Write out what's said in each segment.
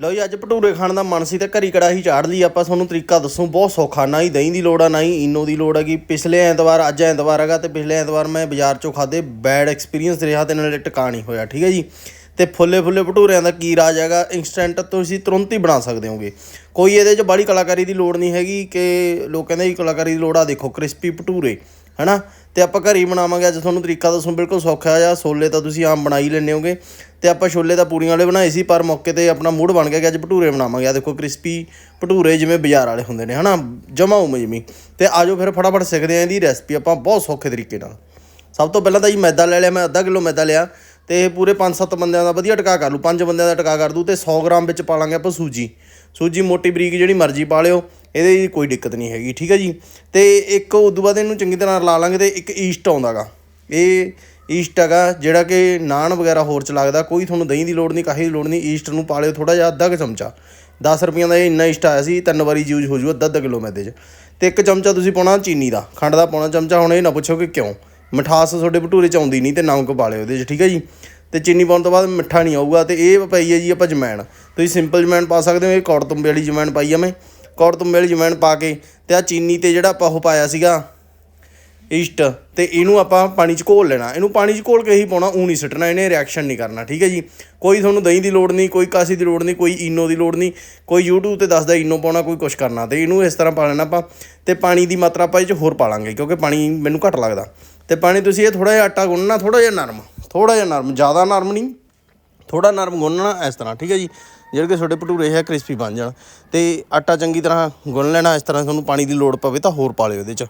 ਲਓ ਜੀ, ਅੱਜ ਭਟੂਰੇ ਖਾਣ ਦਾ ਮਨ ਸੀ ਤੇ ਘਰੀ ਕੜਾਹੀ ਚਾੜ ਲਈ। ਆਪਾਂ ਤੁਹਾਨੂੰ ਤਰੀਕਾ ਦੱਸੂ, ਬਹੁਤ ਸੌਖਾ, ਨਾ ਹੀ ਦਹੀਂ ਦੀ ਲੋੜ ਆ, ਨਾ ਹੀ ਇਨੋ ਦੀ ਲੋੜ ਹੈਗੀ। ਪਿਛਲੇ ਐਤਵਾਰ, ਅੱਜ ਐਤਵਾਰ ਹੈਗਾ ਤੇ ਪਿਛਲੇ ਐਤਵਾਰ ਮੈਂ ਬਾਜ਼ਾਰ ਚੋਂ ਖਾਦੇ ਬੈਡ ਐਕਸਪੀਰੀਅੰਸ ਰਿਹਾ ਤੇ ਨਾਲੇ ਟਿਕਾ ਨਹੀਂ ਹੋਇਆ, ਠੀਕ ਹੈ ਜੀ? ਤੇ ਫੁੱਲੇ ਫੁੱਲੇ ਭਟੂਰਿਆਂ ਦਾ ਕੀ ਰਾਜ ਹੈਗਾ ਇਨਸਟੈਂਟ ਤੁਸੀਂ ਤੁਰੰਤ ਹੀ ਬਣਾ ਸਕਦੇ ਹੋਗੇ। ਕੋਈ ਇਹਦੇ 'ਚ ਬੜੀ ਕਲਾਕਾਰੀ ਦੀ ਲੋੜ ਨਹੀਂ ਹੈਗੀ ਕਿ ਲੋਕ ਕਹਿੰਦੇ ਜੀ ਕਲਾਕਾਰੀ ਦੀ ਲੋੜ ਆ, ਦੇਖੋ ਕ੍ਰਿਸਪੀ ਭਟੂਰੇ। ਹਨਾ? ਤੇ ਆਪਾਂ ਘਰ ਹੀ ਬਣਾਵਾਂਗੇ, ਅੱਜ ਤੁਹਾਨੂੰ ਤਰੀਕਾ ਦੱਸੂ, ਬਿਲਕੁਲ ਸੌਖਾ ਆ ਛੋਲੇ ਤਾਂ ਤੁਸੀਂ ਆਮ ਬਣਾ ਹੀ ਲੈਂਦੇ ਹੋਗੇ। ਤੇ ਆਪਾਂ ਛੋਲੇ ਤਾਂ ਪੂਰੀਆਂ ਵਾਲੇ ਬਣਾਏ ਸੀ, ਪਰ ਮੌਕੇ ਤੇ ਆਪਣਾ ਮੂਡ ਬਣ ਗਿਆ ਕਿ ਅੱਜ ਭਟੂਰੇ ਬਣਾਵਾਂਗੇ। ਆ ਦੇਖੋ ਕ੍ਰਿਸਪੀ ਭਟੂਰੇ ਜਿਵੇਂ ਬਾਜ਼ਾਰ ਵਾਲੇ ਹੁੰਦੇ ਨੇ, ਹਨਾ? ਜਮਾ ਉਮਜਮੀ ਤੇ ਆਜੋ ਫਿਰ ਫਟਾਫਟ ਸਿੱਖਦੇ ਆਂ ਇਹਦੀ ਰੈਸਪੀ ਆਪਾਂ ਬਹੁਤ ਸੌਖੇ ਤਰੀਕੇ ਨਾਲ। ਸਭ ਤੋਂ ਪਹਿਲਾਂ ਤਾਂ ਜੀ ਮੈਦਾ ਲੈ ਲਿਆ, ਮੈਂ ਅੱਧਾ ਕਿਲੋ ਮੈਦਾ ਲਿਆ। ਤੇ ਇਹ ਪੂਰੇ 5-7 ਬੰਦਿਆਂ ਦਾ ਵਧੀਆ ਟਿਕਾ ਕਰ ਲੂ ਪੰਜ ਬੰਦਿਆਂ ਦਾ ਟਿਕਾ ਕਰ ਦੂ ਤੇ 100 ਗ੍ਰਾਮ ਵਿੱਚ ਪਾ ਲਾਂਗੇ ਆਪਾਂ ਸੂਜੀ। ਸੂਜੀ ਮੋਟੀ ਬਰੀਕ ਜਿਹੜੀ ਮਰਜ਼ੀ ਪਾ ਲਿਓ। ਇਹਦੇ 'ਚ ਕੋਈ ਦਿੱਕਤ ਨਹੀਂ ਹੈਗੀ, ਠੀਕ ਹੈ ਜੀ? ਤੇ ਇੱਕ ਉਦੋਂ ਬਾਅਦ ਇਹਨੂੰ ਚੰਗੀ ਤਰ੍ਹਾਂ ਰਲਾ ਲਾਂਗੇ ਤੇ ਇੱਕ ਈਸਟ ਆਉਂਦਾਗਾ ਇਹ ਈਸਟ ਹੈਗਾ, ਜਿਹੜਾ ਕਿ ਨਾਨ ਵਗੈਰਾ ਹੋਰ ਚ ਲੱਗਦਾ, ਕੋਈ ਤੁਹਾਨੂੰ ਦਹੀਂ ਦੀ ਲੋੜ ਨਹੀਂ, ਕਾਹੀ ਦੀ ਲੋੜ ਨਹੀਂ ਈਸਟ ਨੂੰ ਪਾ ਲਿਓ ਥੋੜਾ ਜਿਹਾ ਅੱਧਾ ਕੁ ਚਮਚਾ। 10 ਰੁਪਈਆਂ ਦਾ ਇਹ ਇੰਨਾ ਈਸਟ ਆਇਆ ਸੀ, ਤਿੰਨ ਵਾਰੀ ਯੂਜ਼ ਹੋ ਜੂ ਅੱਧਾ ਅੱਧਾ ਕਿਲੋ ਮੈਦੇ 'ਚ। ਤੇ ਇੱਕ ਚਮਚਾ ਤੁਸੀਂ ਪਾਉਣਾ ਚੀਨੀ ਦਾ, ਖੰਡ ਦਾ ਪਾਉਣਾ ਚਮਚਾ, ਹੁਣ ਇਹ ਨਾ ਪੁੱਛੋ ਕਿ ਕਿਉਂ? ਮਿਠਾਸ ਤੁਹਾਡੇ ਭਟੂਰੇ 'ਚ ਆਉਂਦੀ ਨਹੀਂ ਤੇ ਨਮਕ ਪਾ ਲਿਓ ਉਹਦੇ 'ਚ, ਠੀਕ ਹੈ ਜੀ? ਤੇ ਚੀਨੀ ਪਾਉਣ ਤੋਂ ਬਾਅਦ ਮਿੱਠਾ ਨਹੀਂ ਆਊਗਾ, ਤੇ ਇਹ ਪਈ ਹੈ ਜੀ ਆਪਾਂ ਜਮੈਣ। ਤੁਸੀਂ ਸਿੰਪਲ ਜਮੈਣ ਪਾ ਸਕਦੇ ਹੋ, ਇਹ ਕੌੜ ਤੁੰਬੇ ਵਾਲੀ ਜਮੈਣ ਪਾਈ ਆ ਮੈਂ। ਕੌੜ ਤੁੰਬੇ ਵਾਲੀ ਜਮੈਣ ਪਾ ਕੇ ਤੇ ਆ ਚੀਨੀ ਤੇ ਜਿਹੜਾ ਆਪਾਂ ਉਹ ਪਾਇਆ ਸੀਗਾ ਈਸਟ ਤੇ ਇਹਨੂੰ ਆਪਾਂ ਪਾਣੀ 'ਚ ਘੋਲ ਲੈਣਾ। ਇਹਨੂੰ ਪਾਣੀ 'ਚ ਘੋਲ ਕੇ ਹੀ ਪਾਉਣਾ, ਊ ਨਹੀਂ ਸੁੱਟਣਾ, ਇਹਨੇ ਰਿਐਕਸ਼ਨ ਨਹੀਂ ਕਰਨਾ, ਠੀਕ ਹੈ ਜੀ? ਕੋਈ ਤੁਹਾਨੂੰ ਦਹੀਂ ਦੀ ਲੋੜ ਨਹੀਂ, ਕੋਈ ਕਾਸੀ ਦੀ ਲੋੜ ਨਹੀਂ, ਕੋਈ ਇਨੋ ਦੀ ਲੋੜ ਨਹੀਂ, ਕੋਈ YouTube ਤੇ ਦੱਸਦਾ ਇਨੋ ਪਾਉਣਾ, ਕੋਈ ਕੁਛ ਕਰਨਾ ਤੇ ਇਹਨੂੰ ਇਸ ਤਰ੍ਹਾਂ ਪਾ ਲੈਣਾ ਆਪਾਂ ਤੇ ਪਾਣੀ ਦੀ ਮਾਤਰਾ ਆਪਾਂ ਇਹ 'ਚ ਹੋਰ ਪਾ ਲਾਂਗੇ ਕਿਉਂਕਿ ਪਾਣੀ ਮੈਨੂੰ ਘੱਟ ਲੱਗਦਾ। ਤੇ ਪਾਣੀ ਤੁਸੀਂ ਇਹ ਥੋੜਾ ਜਿਹਾ ਆਟਾ ਗੁੰਨਣਾ ਥੋੜਾ ਜਿਹਾ ਨਰਮ ਥੋੜਾ ਜਿਹਾ ਨਰਮ, ਜ਼ਿਆਦਾ ਨਰਮ ਨਹੀਂ ਥੋੜਾ ਨਰਮ ਗੁੰਨਣਾ ਇਸ ਤਰ੍ਹਾਂ, ਠੀਕ ਹੈ ਜੀ? ਜਿਹੜੇ ਕਿ ਤੁਹਾਡੇ ਭਟੂਰੇ ਹੈ, ਕ੍ਰਿਸਪੀ ਬਣ ਜਾਣ। ਤੇ ਆਟਾ ਚੰਗੀ ਤਰ੍ਹਾਂ ਗੁੰਨ ਲੈਣਾ, ਇਸ ਤਰ੍ਹਾਂ ਤੁਹਾਨੂੰ ਪਾਣੀ ਦੀ ਲੋੜ ਪਵੇ ਤਾਂ ਹੋਰ ਪਾ ਲਿਓ ਇਹਦੇ 'ਚ।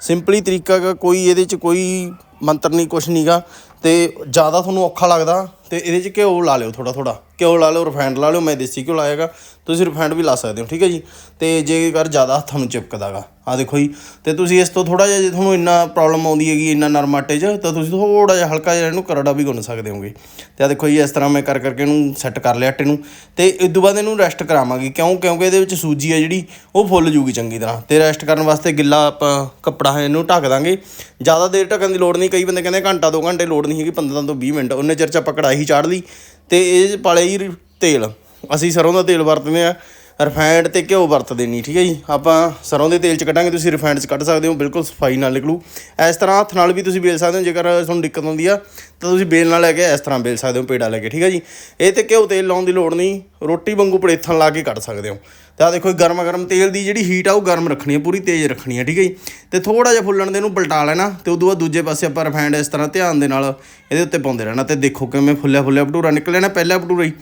ਸਿੰਪਲੀ ਤਰੀਕਾ ਗਾ ਕੋਈ ਇਹਦੇ 'ਚ ਕੋਈ ਮੰਤਰ ਨਹੀਂ, ਕੁਛ ਨਹੀਂਗਾ ਤੇ ਜ਼ਿਆਦਾ ਤੁਹਾਨੂੰ ਔਖਾ ਲੱਗਦਾ, ਤੇ ਇਹਦੇ 'ਚ ਘਿਓ ਲਾ ਲਿਓ ਥੋੜਾ ਥੋੜਾ ਘਿਓ ਲਾ ਲਿਓ ਰਿਫਾਈਂਡ ਲਾ ਲਿਓ, ਮੈਂ ਦੇਸੀ ਘਿਓ ਲਾਇਆਗਾ ਤੁਸੀਂ ਰਿਫਾਈਂਡ ਵੀ ਲਾ ਸਕਦੇ ਹੋ, ਠੀਕ ਹੈ ਜੀ? ਤੇ ਜੇਕਰ ਜ਼ਿਆਦਾ ਹੱਥਾਂ ਨੂੰ ਚਿਪਕਦਾਗਾ ਆ ਦੇਖੋ ਜੀ। ਤੇ ਤੁਸੀਂ ਇਸ ਤੋਂ ਥੋੜਾ ਜਿਹਾ ਜੇ ਤੁਹਾਨੂੰ ਇੰਨਾ ਪ੍ਰੋਬਲਮ ਆਉਂਦੀ ਹੈਗੀ, ਇੰਨਾ ਨਰਮ ਆਟੇ 'ਚ, ਤਾਂ ਤੁਸੀਂ ਥੋੜਾ ਜਿਹਾ ਹਲਕਾ ਜਿਹਾ ਇਹਨੂੰ ਕਰੜਾ ਵੀ ਗੁੰਨ ਸਕਦੇ ਹੋਗੇ। ਤੇ ਆ ਦੇਖੋ ਜੀ, ਇਸ ਤਰ੍ਹਾਂ ਮੈਂ ਕਰ ਕਰਕੇ ਇਹਨੂੰ ਸੈੱਟ ਕਰ ਲਿਆ ਆਟੇ ਨੂੰ। ਤੇ ਇਸ ਤੋਂ ਬਾਅਦ ਇਹਨੂੰ ਰੈਸਟ ਕਰਾਵਾਂਗੇ, ਕਿਉਂ? ਕਿਉਂਕਿ ਇਹਦੇ ਵਿੱਚ ਸੂਜੀ ਹੈ ਜਿਹੜੀ, ਉਹ ਫੁੱਲ ਜੂਗੀ ਚੰਗੀ ਤਰ੍ਹਾਂ। ਤੇ ਰੈਸਟ ਕਰਨ ਵਾਸਤੇ ਗਿੱਲਾ ਆਪਾਂ ਕੱਪੜਾ ਹੈ ਇਹਨੂੰ ਢੱਕ ਦਾਂਗੇ। ਜ਼ਿਆਦਾ ਦੇਰ ਢੱਕਣ ਦੀ ਲੋੜ ਨਹੀਂ, ਕਈ ਬੰਦੇ ਕਹਿੰਦੇ ਘੰਟਾ 2 ਘੰਟੇ ਲੋੜ ਨਹੀਂ ਹੈਗੀ 15 ਤੋਂ 20 ਮਿੰਟ, ਉਹਨੇ ਚਿਰ ਚ ਆਪਾਂ ਕੜਾਹੀ ਚਾੜ ਲਈ ਤੇ ਇਹ ਪਾਲੇ ਜੀ ਤੇਲ। ਅਸੀਂ ਸਰੋਂ ਦਾ ਤੇਲ ਵਰਤਦੇ ਆ ਰਿਫਾਈਂਡ ਤੇ ਘਿਓ ਵਰਤਦੇ ਨਹੀਂ, ਠੀਕ ਹੈ ਜੀ? ਆਪਾਂ ਸਰੋਂ ਦੇ ਤੇਲ ਚ ਕੱਢਾਂਗੇ, ਤੁਸੀਂ ਰਿਫਾਈਂਡ ਚ ਕੱਢ ਸਕਦੇ ਹੋ, ਬਿਲਕੁਲ ਸਫ਼ਾਈ ਨਾਲ ਨਿਕਲੂ। ਇਸ ਤਰ੍ਹਾਂ ਹੱਥ ਨਾਲ ਵੀ ਤੁਸੀਂ ਵੇਲ ਸਕਦੇ ਹੋ, ਜੇਕਰ ਤੁਹਾਨੂੰ ਦਿੱਕਤ ਆਉਂਦੀ ਆ, ਤਾਂ ਤੁਸੀਂ ਬੇਲ ਨਾਲ ਲੈ ਕੇ ਇਸ ਤਰ੍ਹਾਂ ਵੇਲ ਸਕਦੇ ਹੋ, ਪੇੜਾ ਲੈ ਕੇ, ਠੀਕ ਹੈ ਜੀ? ਇਹ ਤੇ ਘਿਓ ਤੇਲ ਲਾਉਣ ਦੀ ਲੋੜ ਨਹੀਂ, ਰੋਟੀ ਵਾਂਗੂ ਪੜੇਥਣ ਲਾ ਕੇ ਕੱਢ ਸਕਦੇ ਹੋ। ਤਾਂ ਦੇਖੋ ਗਰਮ ਗਰਮ ਤੇਲ ਦੀ ਜਿਹੜੀ ਹੀਟ ਆ, ਉਹ ਗਰਮ ਰੱਖਣੀ ਹੈ ਪੂਰੀ ਤੇਜ਼ ਰੱਖਣੀ ਹੈ ਠੀਕ ਹੈ ਜੀ? ਤੇ ਥੋੜਾ ਜਿਹਾ ਫੁੱਲਣ ਦੇ ਇਹਨੂੰ ਪਲਟਾ ਲੈਣਾ, ਤੇ ਉਦੋਂ ਬਾਅਦ ਦੂਜੇ ਪਾਸੇ ਆਪਾਂ ਰਿਫਾਈਂਡ ਇਸ ਤਰ੍ਹਾਂ ਧਿਆਨ ਦੇ ਨਾਲ ਇਹਦੇ ਉੱਤੇ ਪਾਉਂਦੇ ਰਹਿਣਾ, ਤੇ ਦੇਖੋ ਕਿਵੇਂ ਫੁੱਲਿਆ ਫੁੱਲਿਆ ਭਟੂਰਾ ਨਿਕਲਿਆ ਨਾ ਪਹਿਲਾ ਭਟੂਰਾ ਹੀ।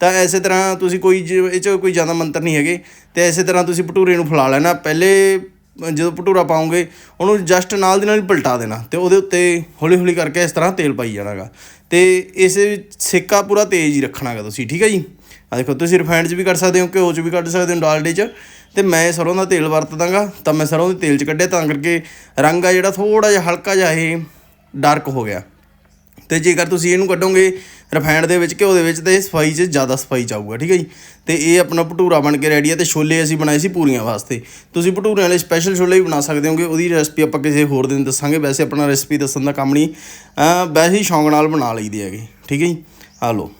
ਤਾਂ ਇਸੇ ਤਰ੍ਹਾਂ ਤੁਸੀਂ ਕੋਈ ਜ- ਇਹ 'ਚ ਕੋਈ ਜ਼ਿਆਦਾ ਮੰਤਰ ਨਹੀਂ ਹੈਗੇ। ਤੇ ਇਸੇ ਤਰ੍ਹਾਂ ਤੁਸੀਂ ਭਟੂਰੇ ਨੂੰ ਫੁਲਾ ਲੈਣਾ। ਪਹਿਲੇ, ਜਦੋਂ ਭਟੂਰਾ ਪਾਉਂਗੇ ਉਹਨੂੰ ਜਸਟ ਨਾਲ ਦੀ ਨਾਲ ਹੀ ਪਲਟਾ ਦੇਣਾ। ਤੇ ਉਹਦੇ ਉੱਤੇ ਹੌਲੀ ਹੌਲੀ ਕਰਕੇ ਇਸ ਤਰ੍ਹਾਂ ਤੇਲ ਪਾਈ ਜਾਣਾਗਾ। ਤੇ ਇਸੇ ਵਿੱਚ ਸੇਕਾ ਪੂਰਾ ਤੇਜ਼ ਹੀ ਰੱਖਣਾਗਾ ਤੁਸੀਂ, ਠੀਕ ਹੈ ਜੀ? ਆ ਦੇਖੋ, ਤੁਸੀਂ ਰਿਫਾਈਂਡ 'ਚ ਵੀ ਕੱਢ ਸਕਦੇ ਹੋ ਘਿਓ 'ਚ ਵੀ ਕੱਢ ਸਕਦੇ ਹੋ ਡਾਲਡੇ 'ਚ। ਤੇ ਮੈਂ ਸਰੋਂ ਦਾ ਤੇਲ ਵਰਤਦਾਗਾ ਤਾਂ ਮੈਂ ਸਰੋਂ ਦੇ ਤੇਲ 'ਚ ਕੱਢਿਆ। ਤਾਂ ਕਰਕੇ ਰੰਗ ਆ ਜਿਹੜਾ ਥੋੜਾ ਜਿਹਾ ਹਲਕਾ ਜਿਹਾ ਇਹ ਡਾਰਕ ਹੋ ਗਿਆ। ਤੇ ਜੇਕਰ ਤੁਸੀਂ ਇਹਨੂੰ ਕੱਢੋਗੇ ਰਿਫਾਈਂਡ ਦੇ ਵਿੱਚ, ਘਿਓ ਦੇ ਵਿੱਚ ਤੇ ਸਫ਼ਾਈ 'ਚ ਜ਼ਿਆਦਾ ਸਫ਼ਾਈ ਚਾਊਗਾ ਠੀਕ ਹੈ ਜੀ? ਤੇ ਇਹ ਆਪਣਾ ਭਟੂਰਾ ਬਣ ਕੇ ਰੈਡੀ ਹੈ ਤੇ ਛੋਲੇ ਅਸੀਂ ਬਣਾਏ ਸੀ ਪੂਰੀਆਂ ਵਾਸਤੇ। ਤੁਸੀਂ ਭਟੂਰੇ ਵਾਲੇ ਸਪੈਸ਼ਲ ਛੋਲੇ ਵੀ ਬਣਾ ਸਕਦੇ ਹੋਗੇ, ਉਹਦੀ ਰੈਸਪੀ ਆਪਾਂ ਕਿਸੇ ਹੋਰ ਦਿਨ ਦੱਸਾਂਗੇ। ਵੈਸੇ ਆਪਣਾ ਰੈਸਪੀ ਦੱਸਣ ਦਾ ਕੰਮ ਨਹੀਂ ਵੈਸੇ ਹੀ ਸ਼ੌਂਕ ਨਾਲ ਬਣਾ ਲਈਦੇ ਹੈਗੇ, ਠੀਕ ਹੈ ਜੀ? ਆ ਲਓ।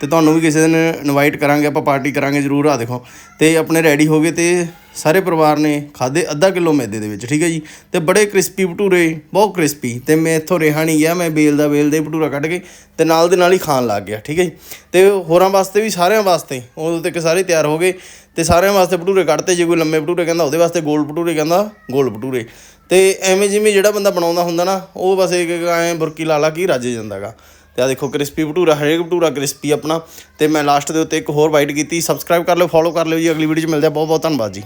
ਤੇ ਤੁਹਾਨੂੰ ਵੀ ਕਿਸੇ ਦਿਨ ਇਨਵਾਈਟ ਕਰਾਂਗੇ, ਆਪਾਂ ਪਾਰਟੀ ਕਰਾਂਗੇ ਜ਼ਰੂਰ ਆ ਦੇਖੋ। ਤੇ ਆਪਣੇ ਰੈਡੀ ਹੋ ਗਏ ਤੇ ਸਾਰੇ ਪਰਿਵਾਰ ਨੇ ਖਾਦੇ ਅੱਧਾ ਕਿਲੋ ਮੈਦੇ ਦੇ ਵਿੱਚ, ਠੀਕ ਹੈ ਜੀ? ਤੇ ਬੜੇ ਕ੍ਰਿਸਪੀ ਭਟੂਰੇ, ਬਹੁਤ ਕ੍ਰਿਸਪੀ ਤੇ ਮੈਂ ਇੱਥੋਂ ਰਿਹਾ ਨਹੀਂ ਗਿਆ, ਮੈਂ ਬੇਲ ਦਾ ਬੇਲ ਦੇ ਭਟੂਰਾ ਕੱਢ ਕੇ ਤੇ ਨਾਲ ਦੇ ਨਾਲ ਹੀ ਖਾਣ ਲੱਗ ਗਿਆ, ਠੀਕ ਹੈ ਜੀ? ਤੇ ਹੋਰਾਂ ਵਾਸਤੇ ਵੀ, ਸਾਰਿਆਂ ਵਾਸਤੇ, ਉਦੋਂ ਤੱਕ ਸਾਰੇ ਤਿਆਰ ਹੋ ਗਏ ਤੇ ਸਾਰਿਆਂ ਵਾਸਤੇ ਭਟੂਰੇ ਕੱਢਤੇ, ਜੇ ਕੋਈ ਲੰਮੇ ਭਟੂਰੇ ਕਹਿੰਦਾ ਉਹਦੇ ਵਾਸਤੇ ਗੋਲ ਭਟੂਰੇ, ਕਹਿੰਦਾ ਗੋਲ ਭਟੂਰੇ। ਤੇ ਐਵੇਂ ਜਿਵੇਂ ਜਿਹੜਾ ਬੰਦਾ ਬਣਾਉਂਦਾ ਹੁੰਦਾ ਨਾ, ਉਹ ਬਸ ਇੱਕ ਐਂ ਬੁਰਕੀ ਲਾ ਲਾ ਕੇ ਹੀ ਰੱਜ ਜਾਂਦਾਗਾ ਤੇ ਆ ਦੇਖੋ ਕ੍ਰਿਸਪੀ ਭਟੂਰਾ, ਹਰੇਕ ਭਟੂਰਾ ਕ੍ਰਿਸਪੀ ਆਪਣਾ। ਤੇ ਮੈਂ ਲਾਸਟ ਦੇ ਉੱਤੇ ਇੱਕ ਹੋਰ ਵਾਈਟ ਕੀਤੀ। ਸਬਸਕ੍ਰਾਈਬ ਕਰ ਲਿਓ ਫੋਲੋ ਕਰ ਲਿਓ ਜੀ। ਅਗਲੀ ਵੀਡੀਓ 'ਚ ਮਿਲਦੇ ਆ ਬਹੁਤ ਬਹੁਤ ਧੰਨਵਾਦ ਜੀ।